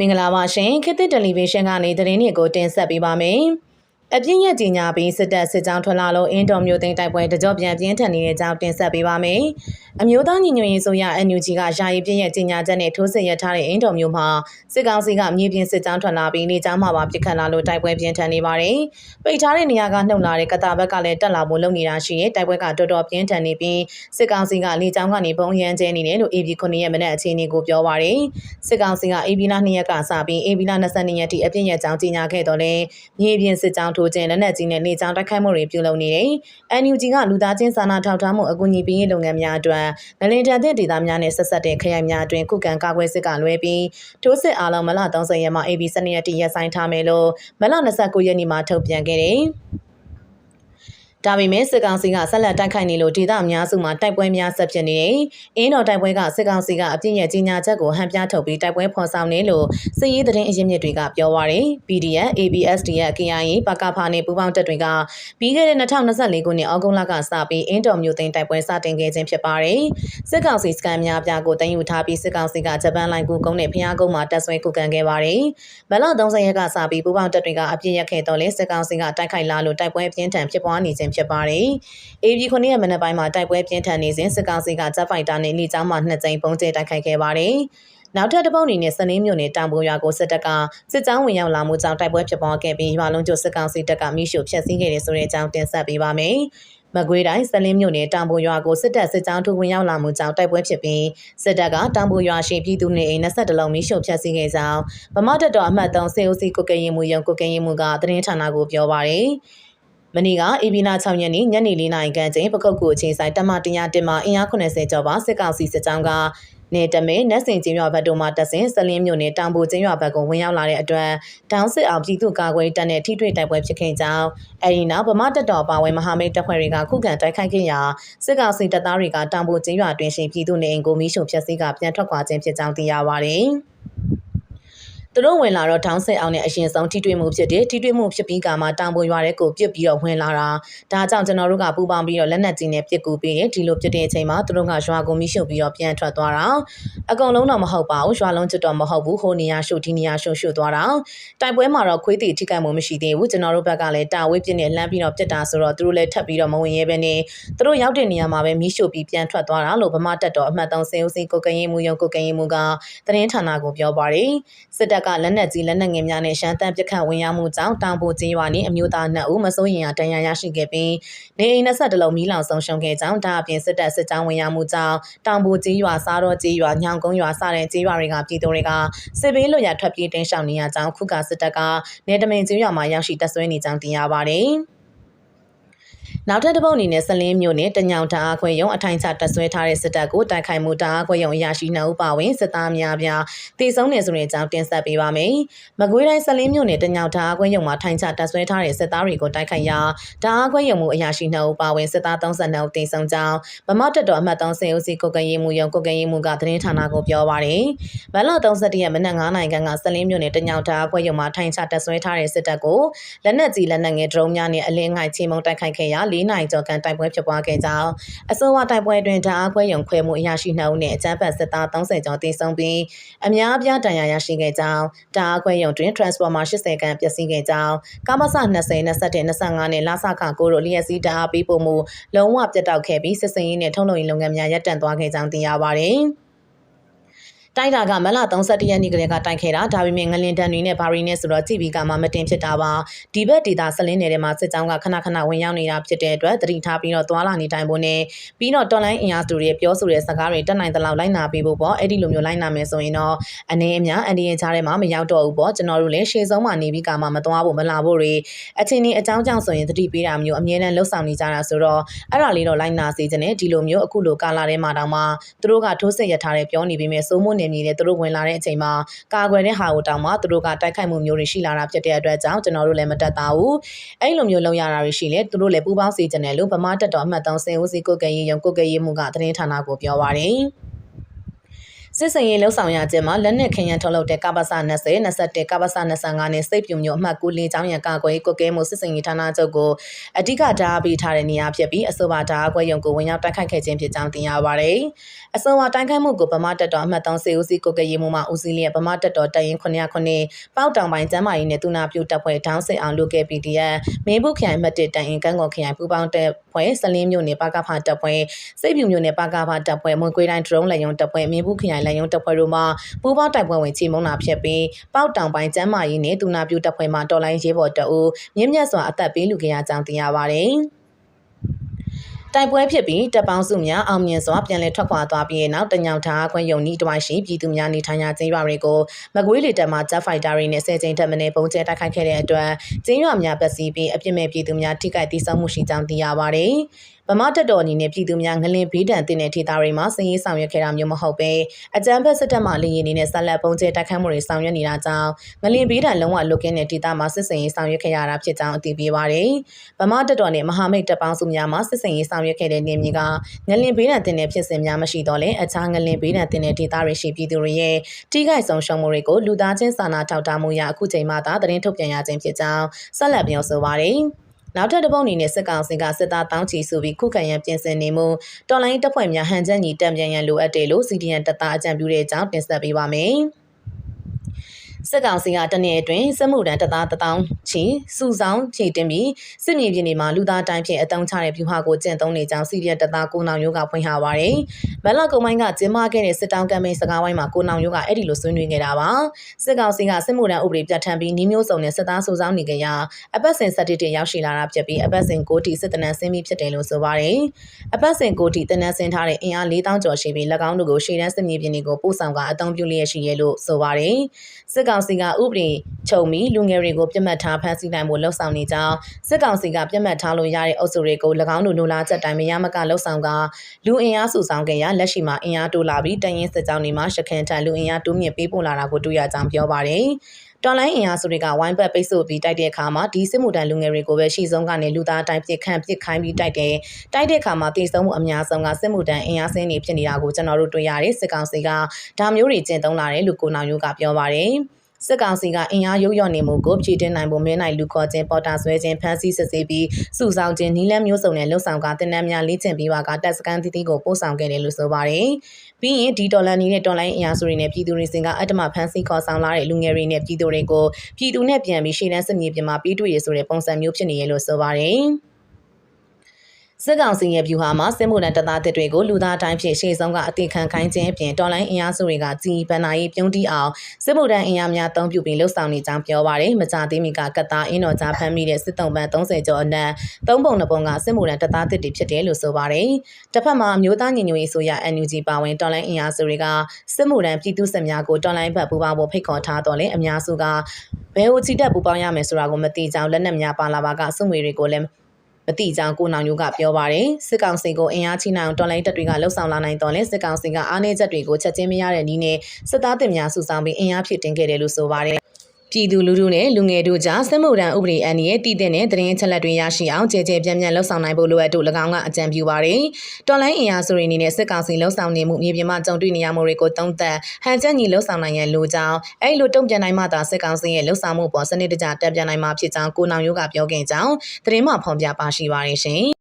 မင်္ဂလာပါရှင်ခေတ်သစ်တယ်လီဗီရှင်းကနေသတင်းတွေကိုတင်ဆက်ပေးပါမယ်။ အပြင်းရကြီးညာပြီးစစ်တပ်စစ်ကြောင်းထွက်လာလို့အင်းတော်မျိုးသိန်းတိုက်ပွဲတကြော့ပြန်ပြင်းထန်နေတဲ့အကြောင်းတင်ဆက်ပေးပါမယ်။အမျိုးသားညီညွတ်ရေးဆိုရ NUG ကယာယီပြင်းရကြီးညာချက်နဲ့ထိုးစစ်ရထားတဲ့အင်းတော်မျိုးမှာစစ်ကောင်စီကမြေပြင်စစ်ကြောင်းထွက်လာပြီးနေကြောင်းမှာပါပြစ်ခတ်လာလို့တိုက်ပွဲပြင်းထန်နေပါတယ်။ပိတ်ထားတဲ့နေရာကနှုတ်လာတဲ့ကတာဘက်ကလည်းတက်လာဖို့လုပ်နေတာရှိရင်တိုက်ပွဲကတော်တော်ပြင်းထန်နေပြီးစစ်ကောင်စီကနေကြောင်းကနေပုံရမ်းကျဲနေတယ်လို့ AB 9ရက်မနေ့အခြေအနေကိုပြောပါရယ်။စစ်ကောင်စီက AB လ2ရက်ကစပြီး AB လ22ရက်ထိအပြင်းရကြောင်းကြီးညာခဲ့တော့လဲမြေပြင်စစ်ကြောင်းထိုးခြင်းလက်နက်ကြီးနဲ့နေကြောင်းတိုက်ခိုက်မှုတွေပြုလုပ်နေတယ်။ NUG ကလူသားချင်းစာနာထောက်ထားမှုအကူအညီပေးရေးလုပ်ငန်းများအတွက်ငလင်တန်တဲ့ဒေသများနဲ့ဆက်ဆက်တဲ့ခရိုင်များအတွင်းခုခံကာကွယ်စစ်ကလွဲပြီးထိုးစစ်အားလုံးမလ30ရက်မှ AB 12ရက်တိရက်ဆိုင်ထားမယ်လို့မလ29ရက်နေ့မှာထုတ်ပြန်ခဲ့တယ်။ ဒါပေမဲ့စစ်ကောင်စီကဆက်လက်တိုက်ခိုက်နေလို့ဒေသအများစုမှာတိုက်ပွဲများဆက်ဖြစ်နေတယ်။အင်းတော်တိုက်ပွဲကစစ်ကောင်စီကအပြည့်ရဲ့ကြီးညာချက်ကိုဟန်ပြထုတ်ပြီးတိုက်ပွဲဖော်ဆောင်နေလို့စစ်ရေးသတင်းအရင်းမြစ်တွေကပြောပါရယ်။ PDF, ABSDF, KIA, ပကဖာနဲ့ပူးပေါင်းတပ်တွေကပြီးခဲ့တဲ့2024ခုနှစ်အောက်တိုဘာလကစပြီးအင်းတော်မျိုးသိန်းတိုက်ပွဲစတင်ခဲ့ခြင်းဖြစ်ပါတယ်။စစ်ကောင်စီစကန်များပြားကိုတင်ယူထားပြီးစစ်ကောင်စီကဂျပန်လိုင်ကူကုန်းနဲ့ဖျားကုန်းမှာတပ်ဆွဲကုကန်ခဲ့ပါတယ်။မလ30ရက်ကစပြီးပူးပေါင်းတပ်တွေကအပြည့်ရက်ခဲ့တော့လဲစစ်ကောင်စီကတိုက်ခိုက်လာလို့တိုက်ပွဲပြင်းထန်ဖြစ်ပွားနေခြင်းဖြစ်ပါတယ်။ AB 9ရက်မနက်ပိုင်းမှာတိုက်ပွဲပြင်းထန်နေစဉ်စစ်ကောင်စီကဂျက်ဖိုက်တာနဲ့လီကျောင်းမှာနှစ်ကြိမ်ပုံကျဲတိုက်ခိုက်ခဲ့ပါတယ်။နောက်ထပ်တစ်ပုတ်အနေနဲ့စနေမြို့နယ်တောင်ပေါ်ရွာကိုစစ်တပ်ကစစ်ကြောင်းဝင်ရောက်လာမှုကြောင့်တိုက်ပွဲဖြစ်ပွားခဲ့ပြီးရွာလုံးကျစစ်ကောင်စီတပ်ကမိရှုဖျက်ဆီးခဲ့တဲ့ဆိုတဲ့အကြောင်းတင်ဆက်ပေးပါမယ်။မကွေးတိုင်းစလင်းမြို့နယ်တောင်ပေါ်ရွာကိုစစ်တပ်စစ်ကြောင်းထိုးဝင်ရောက်လာမှုကြောင့်တိုက်ပွဲဖြစ်ပြီးစစ်တပ်ကတောင်ပေါ်ရွာရှိပြည်သူနေအိမ်22လုံးမိရှုဖျက်ဆီးခဲ့ကြောင်းဗမာတပ်တော်အမှတ်3စေအိုစီကိုကရင်မှုရုံကိုကရင်မှုကသတင်းဌာနကိုပြောပါရယ်။ မနေ့ကအေဘီနာ6ရက်နေ့ညနေ4နာရီခန့်ချိန်ပကုတ်ကူအချိန်ဆိုင်တမ100တင်မှာအင်အား80ကျော်ပါစစ်ကောင်စီစစ်ကြောင်းကနေတမဲနက်စင်ကျင်းရွာဘက်တို့မှတက်ဆင်စလင်းမြို့နယ်တောင်ပူကျင်းရွာဘက်ကိုဝင်ရောက်လာတဲ့အတွက်တောင်စစ်အောင်ပြည်သူ့ကာကွယ်တပ်နဲ့ထိတွေ့တိုက်ပွဲဖြစ်ခဲ့ကြောင်းအဲဒီနောက်ဗမာတပ်တော်ပါဝင်မဟာမိတ်တပ်ဖွဲ့တွေကခုခံတိုက်ခိုက်ခဲ့ရာစစ်ကောင်စီတပ်သားတွေကတောင်ပူကျင်းရွာတွင်ရှိပြည်သူနေအိမ်ကိုမိရှုဖျက်ဆီးကပြန်ထွက်ခွာခြင်းဖြစ်ကြောင်းသိရပါတယ်။ သူတို့ဝင်လာတော့ထောင်းဆက်အောင်နဲ့အရင်ဆုံးထိတွေ့မှုဖြစ်တယ်ထိတွေ့မှုဖြစ်ပြီးကမှတောင်ပေါ်ရွာတဲ့ကိုပြစ်ပြီးတော့ဝင်လာတာဒါကြောင့်ကျွန်တော်တို့ကပူပေါင်းပြီးတော့လက်နက်ကြီးနဲ့ပြစ်ကူပေးတယ်ဒီလိုပြစ်တဲ့အချိန်မှာသူတို့ကရွာကိုမိရှုပ်ပြီးတော့ပြန်ထွက်သွားတာအကုန်လုံးတော့မဟုတ်ပါဘူးရွာလုံးချစ်တော့မဟုတ်ဘူးဟိုနေရာရှုပ်ဒီနေရာရှုပ်ရှုပ်သွားတာတိုက်ပွဲမှာတော့ခွေးတီထိခိုက်မှုမရှိသေးဘူးကျွန်တော်တို့ဘက်ကလည်းတာဝေးပြစ်နဲ့လှမ်းပြီးတော့ပြစ်တာဆိုတော့သူတို့လည်းထပ်ပြီးတော့မဝင်ရဲပဲနေသူတို့ရောက်တဲ့နေရာမှာပဲမိရှုပ်ပြီးပြန်ထွက်သွားတာလို့ဗမာတက်တော်အမှတ်3စေဦးစီကိုကရင်မှုယုံကိုကရင်မှုကသတင်းဌာနကိုပြောပါတယ်စစ်တပ်ကလက်နက်ကြီးလက်နက်ငယ်များနဲ့ရှမ်းတမ်းပစ်ခတ်ဝင်ရောက်မှုကြောင့်တောင်ပိုကျင်းရွာနှင့်အမျိုးသား2ဦးမစိုးရင်ရတန်ရာရရှိခဲ့ပြီးနေအိမ်20လုံးမီးလောင်ဆုံးရှုံးခဲ့ကြောင်းဒါအပြင်စစ်တပ်စစ်ကြောင်းဝင်ရောက်မှုကြောင့်တောင်ပိုကျင်းရွာစားတော့ကျင်းရွာညောင်ကုန်းရွာစတဲ့ကျင်းရွာတွေကပြည်သူတွေကစစ်ဘေးလွတ်ရာထွက်ပြေးတင်းရှောင်နေရကြောင်းခုကစစ်တပ်ကနေတမင်ကျင်းရွာမှာရောက်ရှိတပ်ဆွဲနေကြောင်းသိရပါတယ်။ နောက်ထပ်တစ်ပုတ်အနေနဲ့စလင်းမြို့နယ်တညောင်တအားခွဲရုံအထိုင်ချတက်ဆွဲထားတဲ့စစ်တပ်ကိုတိုက်ခိုက်မှုတအားခွဲရုံအရာရှိနှုတ်ပါဝင်စစ်သားများပြားတည်ဆုံးနေဆိုတဲ့အကြောင်းတင်ဆက်ပေးပါမယ်။မကွေးတိုင်းစလင်းမြို့နယ်တညောင်တအားခွဲရုံမှာထိုင်ချတက်ဆွဲထားတဲ့စစ်သားတွေကိုတိုက်ခိုက်ရာတအားခွဲရုံမှုအရာရှိနှုတ်ပါဝင်စစ်သား32ဦးတည်ဆုံးကြောင်းဗမာတပ်တော်အမှတ်3စေဦးစီကိုကရင်မှုရုံကိုကရင်မှုကသတင်းဌာနကိုပြောပါရယ်။မလ31ရက်မနက်9နိုင်ခန့်ကစလင်းမြို့နယ်တညောင်တအားခွဲရုံမှာထိုင်ချတက်ဆွဲထားတဲ့စစ်တပ်ကိုလက်နက်ကြီးလက်နက်ငယ်ဒရုန်းများနဲ့အလင်းငိုက်ချင်းမုံတိုက်ခိုက်ခဲ့ရာ၄နိုင်ကျော်ကန်တိုက်ပွဲဖြစ်ပွားခဲ့ကြောင်းအစိုးရတိုက်ပွဲတွင်ဓာတ်အားခွဲရုံခွဲမှုအရာရှိနှုတ်နဲ့အကြမ်းဖက်စစ်သား30ကျော်တင်ဆောင်ပြီးအများအပြားတန်ရာရရှိခဲ့ကြောင်းဓာတ်အားခွဲရုံတွင် transformer 80ခန့်ပျက်စီးခဲ့ကြောင်းကာမဆ20 21 25နဲ့လာဆခ9တို့လျက်စီးဓာတ်အားပေးပို့မှုလုံးဝပြတ်တောက်ခဲ့ပြီးစစ်စင်ရေးနဲ့ထုံးလုံရေးလုပ်ငန်းများရပ်တန့်သွားခဲ့ကြောင်းသိရပါတယ်။ တိုက်တာကမလ31ရက်နေ့ကလေးကတိုက်ခဲ့တာဒါပေမဲ့ငလင်တန်တွေနဲ့ဘာရီနဲ့ဆိုတော့ကြည်ပြီးကမှမတင်ဖြစ်တာပါဒီဘက်ဒေတာဆလင်းနယ်ထဲမှာစစ်ကြောင်းကခဏခဏဝင်ရောက်နေတာဖြစ်တဲ့အတွက်တတိထားပြီးတော့သွာလာနေတိုင်းဖို့နဲ့ပြီးတော့တော်လိုင်းအင်အားစုတွေပြောဆိုတဲ့စကားတွေတက်နိုင်သလောက်လိုက်နာပေးဖို့ပေါ့အဲ့ဒီလိုမျိုးလိုက်နာမယ်ဆိုရင်တော့အနေအများအန်ဒီရင်ချားထဲမှာမရောက်တော့ဘူးပေါ့ကျွန်တော်တို့လည်းရှေ့ဆုံးမှာနေပြီးကမှမသွားဖို့မလာဖို့တွေအချင်းဒီအကြောင်းကြောင့်ဆိုရင်တတိပေးတာမျိုးအမြဲတမ်းလှုပ်ဆောင်နေကြတာဆိုတော့အဲ့ဒါလေးတော့လိုက်နာစေချင်တယ်ဒီလိုမျိုးအခုလိုကာလာထဲမှာတောင်မှသူတို့ကထိုးစစ်ရထားတဲ့ပြောနေပြီးမြဲစိုးမိုးနေမြေနဲ့သူတို့ဝင်လာတဲ့အချိန်မှာကာကွယ်တဲ့ဟာကိုတောင်မှသူတို့ကတိုက်ခိုက်မှုမျိုးတွေရှိလာတာဖြစ်တဲ့အတွက်ကြောင့်ကျွန်တော်တို့လည်းမတက်တာဘူးအဲ့လိုမျိုးလုံရတာတွေရှိလေသူတို့လည်းပူပေါင်းစေချင်တယ်လို့ဗမာတက်တော်အမှတ်3စင်ဦးစီကိုကရေးရုံကိုကရေးမှုကသတင်းဌာနကိုပြောပါရယ် စစ်စင်ရေးလှုပ်ဆောင်ရခြင်းမှာလက်နက်ခင်းရန်ထုတ်လုပ်တဲ့ကပ္ပစ20 21ကပ္ပစ25နဲ့စိတ်ပြူမျိုးအမှတ်9လေးချောင်းရန်ကာကွယ်ကုတ်ကဲမှုစစ်စင်ရေးဌာနချုပ်ကိုအဓိကဓာတ်ပေးထားတဲ့နေရာဖြစ်ပြီးအဆိုပါဓာတ်အကွက်ရုံကိုဝင်ရောက်တိုက်ခိုက်ခဲ့ခြင်းဖြစ်ကြောင်းသိရပါတယ်။အဆိုပါတိုက်ခိုက်မှုကိုဗမာတက်တော်အမှတ်3စေဦးစီကုတ်ကဲရေးမှုမှဦးစီးလျက်ဗမာတက်တော်တရင်909ပေါက်တောင်ပိုင်းကျမ်းမာရေးနဲ့တူနာပြူတပ်ဖွဲ့ဒေါင်းစစ်အောင်လုပ်ခဲ့ PDF မင်းဘူးခရိုင်မှတ်1တရင်ကန်းကော်ခရိုင်ပူပေါင်းတပ်ဖွဲ့စလင်းမျိုးနဲ့ပါကဖာတပ်ဖွဲ့စိတ်ပြူမျိုးနဲ့ပါကဖာတပ်ဖွဲ့မွန်ကွေးတိုင်းဒရုန်းလက်ယုံတပ်ဖွဲ့မင်းဘူးခရိုင်လက်ယုံတပ်ဖွဲ့တို့မှပူပေါင်းတိုက်ပွဲဝင်ချေမုံတာဖြစ်ပြီးပေါက်တောင်ပိုင်းကျမ်းမာရေးနဲ့တူနာပြူတပ်ဖွဲ့မှတော်လိုင်းရေးဘော်တအူမြင့်မြတ်စွာအသက်ပေးလူခဲ့ရကြောင်းသိရပါတယ်။တိုက်ပွဲဖြစ်ပြီးတပ်ပေါင်းစုများအောင်မြင်စွာပြန်လည်ထွက်ခွာသွားပြီးနောက်တညောင်ထားခွင့်ယုံဤတဝိုင်းရှိပြည်သူများနေထိုင်ရာကျင်းရွာတွေကိုမကွေးလေတပ်မှဂျက်ဖိုက်တာတွေနဲ့ဆယ်ကြိမ်တက်မနေပုံကျဲတိုက်ခိုက်ခဲ့တဲ့အတွက်ကျင်းရွာများပတ်စီးပြီးအပြစ်မဲ့ပြည်သူများထိခိုက်ဒေဆုံးမှုရှိကြောင်းသိရပါတယ်။ ဗမာတက်တော်အနေနဲ့ပြည်သူများငလင်ဘေးဒဏ်တင်တဲ့ဒေသတွေမှာစည်ရေးဆောင်ရွက်ခဲ့တာမျိုးမဟုတ်ပဲအကြမ်းဖက်စစ်တပ်မှလေရင်နေနဲ့ဆက်လက်ပုံကျဲတိုက်ခိုက်မှုတွေဆောင်ရွက်နေတာကြောင့်ငလင်ဘေးဒဏ်လုံးဝလွတ်ကင်းတဲ့ဒေသမှာစစ်စင်ရေးဆောင်ရွက်ခဲ့ရတာဖြစ်ကြောင်းအသိပေးပါတယ်။ဗမာတက်တော်နဲ့မဟာမိတ်တပ်ပေါင်းစုများမှစစ်စင်ရေးဆောင်ရွက်ခဲ့တဲ့နေမြေကငလင်ဘေးဒဏ်တင်တဲ့ဖြစ်စဉ်များမရှိတော့လဲအခြားငလင်ဘေးဒဏ်တင်တဲ့ဒေသတွေရှိပြည်သူတွေရဲ့ထိခိုက်ဆုံးရှုံးမှုတွေကိုလူသားချင်းစာနာထောက်ထားမှုရအခုချိန်မှသာသတင်းထုတ်ပြန်ရခြင်းဖြစ်ကြောင်းဆက်လက်ပြောဆိုပါတယ်။ နောက်ထပ်တစ်ပုတ်အနေနဲ့စစ်ကောင်စီကစစ်သားတောင်းချီဆိုပြီးခုခံရန်ပြင်ဆင်နေမှုတော်လိုင်းတပ်ဖွဲ့များဟန်ချက်ညီတံပြန်ရန်လိုအပ်တယ်လို့ CDN တပ်သားအကြံပြုတဲ့အကြောင်းတင်ဆက်ပေးပါမယ်။ စစ်ကောင်စီကတနေ့အတွင်းစစ်မှုထမ်းတပ်သားတထောင်ချီစုဆောင်ဖြည့်တင်ပြီးစစ်မြေပြင်တွေမှာလူသားတိုင်းဖြင့်အတုံးချတဲ့ဗျူဟာကိုကျင့်သုံးနေကြောင်းစီရီယတပ်သားကိုနောင်ရိုးကဖွင့်ထားပါတယ်။မလကုံမိုင်းကကျင်းပခဲ့တဲ့စစ်တောင်းကမ်ပိန်းစကားဝိုင်းမှာကိုနောင်ရိုးကအဲ့ဒီလိုဆွေးနွေးခဲ့တာပါ။စစ်ကောင်စီကစစ်မှုထမ်းဥပဒေပြဋ္ဌာန်းပြီးနှီးမျိုးစုံနဲ့စစ်သားစုဆောင်နေကြရာအပတ်စဉ်စက်တစ်တင်ရောက်ရှိလာတာဖြစ်ပြီးအပတ်စဉ်ကိုတီစစ်တနန်းဆင်းပြီးဖြစ်တယ်လို့ဆိုပါတယ်။အပတ်စဉ်ကိုတီတနန်းဆင်းထားတဲ့အင်အား4000ကျော်ရှိပြီး၎င်းတို့ကိုရှေ့တန်းစစ်မြေပြင်တွေကိုပို့ဆောင်ကအသုံးပြုလျက်ရှိရလို့ဆိုပါတယ်။စစ်ကောင်စီကဥပဒေချုပ်ပြီးလူငယ်တွေကိုပြတ်မှတ်ထားဖမ်းဆီးနိုင်မှုလှုံ့ဆော်နေကြောင်းစစ်ကောင်စီကပြတ်မှတ်ထားလို့ရတဲ့အုပ်စုတွေကို၎င်းတို့လိုလားချက်တိုင်းမရမကလှုံ့ဆော်ကလူအင်အားစုဆောင်ခဲ့ရလက်ရှိမှာအင်အားတိုးလာပြီးတန်ရင်စစ်ကြောင်းတွေမှာရှခင်ထန်လူအင်အားတိုးမြင့်ပေးပို့လာတာကိုတွေ့ရကြောင်းပြောပါတယ်တော်လိုင်းအင်အားစုတွေကဝိုင်းပတ်ပိတ်ဆို့ပြီးတိုက်တဲ့အခါမှာဒီစစ်မှုတန်းလူငယ်တွေကိုပဲရှီဆုံးကနေလူသားတိုင်းပြစ်ခန့်ပြစ်ခိုင်းပြီးတိုက်တယ်တိုက်တဲ့အခါမှာတည်ဆုံမှုအများဆုံးကစစ်မှုတန်းအင်အားစင်းတွေဖြစ်နေတာကိုကျွန်တော်တို့တွေ့ရတယ်စစ်ကောင်စီကဒါမျိုးတွေကျင့်သုံးလာတယ်လို့ကိုနောင်ရိုးကပြောပါတယ် စစ်ကောင်စီကအင်အားရုပ်ရော့နေမှုကိုဖြည့်တင်းနိုင်ဖို့မင်းနိုင်လူခေါ်ခြင်းပေါ်တာဆွဲခြင်းဖမ်းဆီးစစ်ဆေးပြီးစုဆောင်ခြင်းနီလန်းမျိုးစုံနဲ့လှုပ်ဆောင်ကတင်နန်းများလေ့ကျင့်ပြီးပါကတပ်စကန်တီတီကိုပို့ဆောင်ခဲ့တယ်လို့ဆိုပါတယ်။ပြီးရင်ဒီဒေါ်လာနီနဲ့ဒေါ်လာအင်အားစုတွေနဲ့ပြည်သူတွေစင်ကအတ္တမဖမ်းဆီးခေါ်ဆောင်လာတဲ့လူငယ်တွေနဲ့ပြည်သူတွေကိုပြည်သူနဲ့ပြန်ပြီးရှေ့တန်းစစ်မြေပြင်မှာပြီးတွေ့ရဆိုတဲ့ပုံစံမျိုးဖြစ်နေရလို့ဆိုပါတယ်။ စစ်ကောင်စီရဲ့ဗျူဟာမှာစစ်မှုထမ်းတပ်သားတွေကိုလူသားတိုင်းဖြင့်ရှေ့ဆုံးကအတိခံခိုင်းခြင်းအပြင်တော်လိုင်းအင်အားစုတွေကကြီးပန်နာရေးပြုံးတီးအောင်စစ်မှုထမ်းအင်အားများအုံပြုပြီးလှုပ်ဆောင်နေကြောင်းပြောပါရယ်မကြသေးမီကကတ်သားအင်းတော်ကြားဖမ်းမိတဲ့စစ်တုံးပန်း30ကျော်အနက်သုံးပုံနှစ်ပုံကစစ်မှုထမ်းတပ်သားတွေဖြစ်တယ်လို့ဆိုပါရယ်တစ်ဖက်မှာမျိုးသားညီညွတ်ရေးဆိုရ NUG ပါဝင်တော်လိုင်းအင်အားစုတွေကစစ်မှုထမ်းပြည်သူစစ်များကိုတော်လိုင်းဘက်ပူးပေါင်းဖို့ဖိတ်ခေါ်ထားတော့လေအများစုကဘယ်ဟိုချီတက်ပူးပေါင်းရမယ်ဆိုတာကိုမသိကြောင်းလက်နက်များပါလာပါကစုငွေတွေကိုလည်း မတိကြောင်ကိုနောင်ယိုကပြောပါတယ်စစ်ကောင်စီကိုအင်အားချိနိုင်အောင်တော်လိုင်းတပ်တွေကလှုပ်ဆောင်လာနိုင်တော့လဲစစ်ကောင်စီကအားနည်းချက်တွေကိုချက်ချင်းမရတဲ့နည်းနဲ့စစ်သားတင်များစုဆောင်ပြီးအင်အားဖြစ်တင်ခဲ့တယ်လို့ဆိုပါတယ် ပြည်သူလူထုနဲ့လူငယ်တို့ကြားစစ်မှုထမ်းဥပဒေအန်ဒီရဲ့တည်တဲ့တဲ့သတင်းအချက်လက်တွေရရှိအောင်ကြဲကြဲပြန့်ပြန့်လှုပ်ဆောင်နိုင်ဖို့လိုအပ်တို့၎င်းကအကြံပြုပါတယ်။တော်လိုင်းအင်အားစုတွေအနေနဲ့စစ်ကောင်စီလှုပ်ဆောင်နေမှုမြေပြင်မှာကြုံတွေ့နေရမှုတွေကိုတုံ့သက်ဟန်ချက်ညီလှုပ်ဆောင်နိုင်ရန်လိုကြောင်းအဲ့လိုတုံ့ပြန်နိုင်မှသာစစ်ကောင်စီရဲ့လှုပ်ဆောင်မှုပေါ်စနစ်တကျတက်ပြန်နိုင်မှာဖြစ်ကြောင်းကိုနောင်ရိုးကပြောခဲ့ကြောင်းသတင်းမှဖော်ပြပါရှိပါတယ်ရှင်။